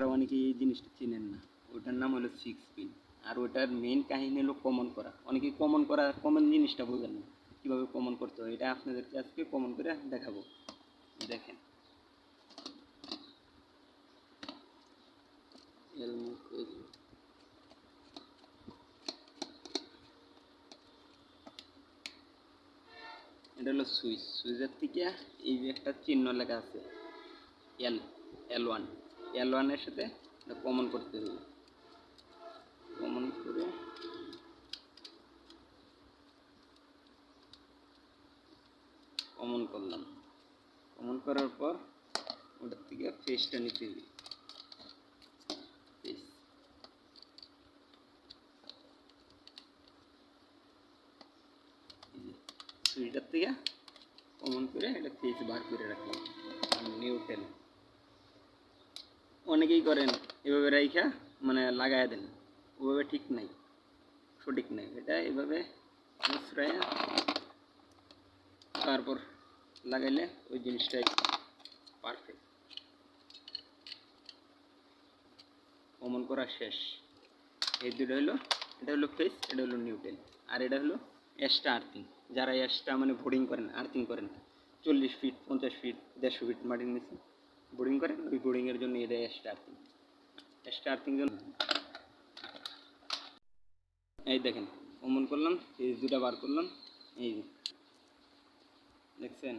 আর অনেকে এই জিনিসটা চেনেন না। ওটার নাম হলো সিক্স পিন আর ওটার মেন কাহিনী হলো কমন করা। অনেকে কমন করা কমন জিনিসটা বোঝেন না, কীভাবে কমন করতে হয়। এটা আপনাদেরকে আজকে কমন করে দেখাবো। দেখেন। এটা হলো সুইচ। সুইচের থেকে এই যে একটা চিহ্ন লেখা আছে এল এল ওয়ান এল ওয়ানের সাথে কমন করতে হবে। কমন করে কমন করলাম। কমন করার পর ওটার থেকে ফেসটা নিতে হবে। ফেস সুইচটার থেকে কমন করে এটা ফেস বার করে রাখলাম আর নিউটেল অনেকেই করেন, এভাবে রাইখা মানে লাগায় দেন। ওভাবে ঠিক নাই, সঠিক নাই। এটা এভাবে তারপর লাগাইলে ওই জিনিসটাই পারফেক্ট কমন করা শেষ। এই দুটো হলো, এটা হলো ফেস এটা হলো নিউটেল আর এটা হলো এক্সট্রা আর্থিং যারা এক্সট্রা মানে বোর্ডিং করেন আর্থিং করেন, চল্লিশ ফিট পঞ্চাশ ফিট দেড়শো ফিট মাটির নিচে বোর্ডিং করেন, ওই বোর্ডিংয়ের স্টার্টিং আর্থিং জন্য এই দেখেন অমন করলাম এই দুটা বার করলাম এই দেখছেন?